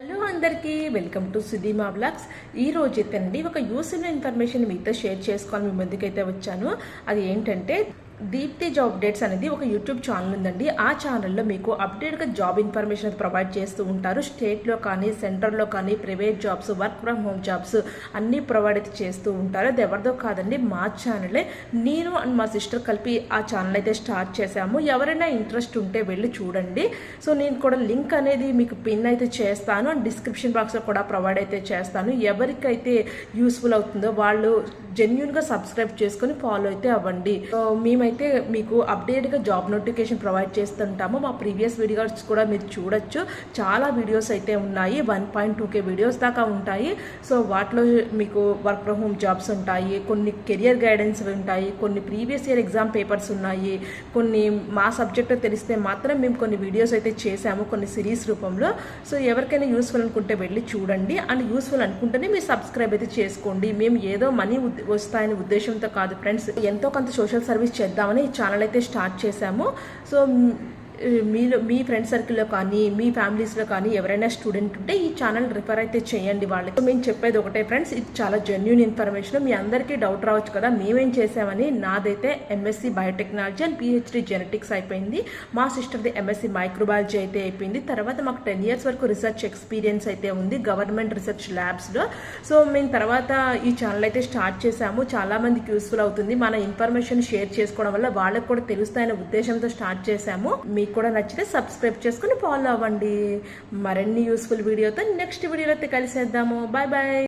Hello అందరికీ welcome to సుధీమా blogs ఈ రోజు అయితే అండి ఒక యూస్ఫుల్ ఇన్ఫర్మేషన్ మీతో షేర్ చేసుకోవాలి మీ ముందుకైతే వచ్చాను. అది ఏంటంటే దీప్తి జాబ్ అప్డేట్స్ అనేది ఒక యూట్యూబ్ ఛానల్ ఉందండి. ఆ ఛానల్లో మీకు అప్డేట్గా జాబ్ ఇన్ఫర్మేషన్ ప్రొవైడ్ చేస్తూ ఉంటారు. స్టేట్లో కానీ సెంటర్లో కానీ private jobs work from home jobs అన్నీ ప్రొవైడ్ అయితే చేస్తూ ఉంటారు. అది ఎవరిదో కాదండి మా ఛానలే. నేను అండ్ మా సిస్టర్ కలిపి ఆ ఛానల్ అయితే స్టార్ట్ చేశాము. ఎవరైనా ఇంట్రెస్ట్ ఉంటే వెళ్ళి చూడండి. సో నేను కూడా లింక్ అనేది మీకు పిన్ అయితే చేస్తాను. అండ్ డిస్క్రిప్షన్ బాక్స్లో కూడా ప్రొవైడ్ అయితే చేస్తాను. ఎవరికైతే యూస్ఫుల్ అవుతుందో వాళ్ళు జెన్యున్గా సబ్స్క్రైబ్ చేసుకొని ఫాలో అయితే అవ్వండి. మేమైతే మీకు అప్డేట్గా జాబ్ నోటిఫికేషన్ ప్రొవైడ్ చేస్తుంటాము. మా ప్రీవియస్ వీడియోస్ కూడా మీరు చూడొచ్చు. చాలా వీడియోస్ అయితే ఉన్నాయి. One point two K videos దాకా ఉంటాయి. సో వాటిలో మీకు వర్క్ ఫ్రమ్ హోమ్ జాబ్స్ ఉంటాయి. కొన్ని కెరియర్ గైడెన్స్ ఉంటాయి. కొన్ని ప్రీవియస్ ఇయర్ ఎగ్జామ్ పేపర్స్ ఉన్నాయి. కొన్ని మా సబ్జెక్ట్ తెలిస్తే మాత్రం మేము కొన్ని వీడియోస్ అయితే చేసాము కొన్ని సిరీస్ రూపంలో. సో ఎవరికైనా యూస్ఫుల్ అనుకుంటే వెళ్ళి చూడండి. అండ్ యూస్ఫుల్ అనుకుంటేనే మీరు సబ్స్క్రైబ్ అయితే చేసుకోండి. మేము ఏదో మనీ వస్తాయని ఉద్దేశంతో కాదు ఫ్రెండ్స్. ఎంతో కొంత సోషల్ సర్వీస్ చేద్దామని ఈ ఛానల్ అయితే స్టార్ట్ చేశాము. సో మీలో మీ ఫ్రెండ్ సర్కిల్లో కానీ మీ ఫ్యామిలీస్లో కానీ ఎవరైనా స్టూడెంట్ ఉంటే ఈ ఛానల్ రిఫర్ అయితే చేయండి వాళ్ళకి. సో మేము చెప్పేది ఒకటే ఫ్రెండ్స్ ఇది చాలా జెన్యున్ ఇన్ఫర్మేషన్ మీ అందరికీ డౌట్ రావచ్చు కదా మేమేం చేసామని? నాదైతే MSc biotechnology and PhD genetics అయిపోయింది. మా సిస్టర్ది ఎంఎస్సి మైక్రోబయాలజీ అయితే అయిపోయింది. తర్వాత మాకు టెన్ ఇయర్స్ వరకు రీసెర్చ్ ఎక్స్పీరియన్స్ అయితే ఉంది గవర్నమెంట్ రీసెర్చ్ ల్యాబ్స్లో సో మేము తర్వాత ఈ ఛానల్ అయితే స్టార్ట్ చేసాము. చాలా మందికి యూస్ఫుల్ అవుతుంది. మన ఇన్ఫర్మేషన్ షేర్ చేసుకోవడం వల్ల వాళ్ళకి కూడా తెలుస్తాయనే ఉద్దేశంతో స్టార్ట్ చేసాము. మీకు కూడా నచ్చితే సబ్స్క్రైబ్ చేసుకుని ఫాలో అవ్వండి. మరిన్ని యూస్ఫుల్ వీడియోతో నెక్స్ట్ వీడియోలో అయితే కలిసేద్దాము. Bye bye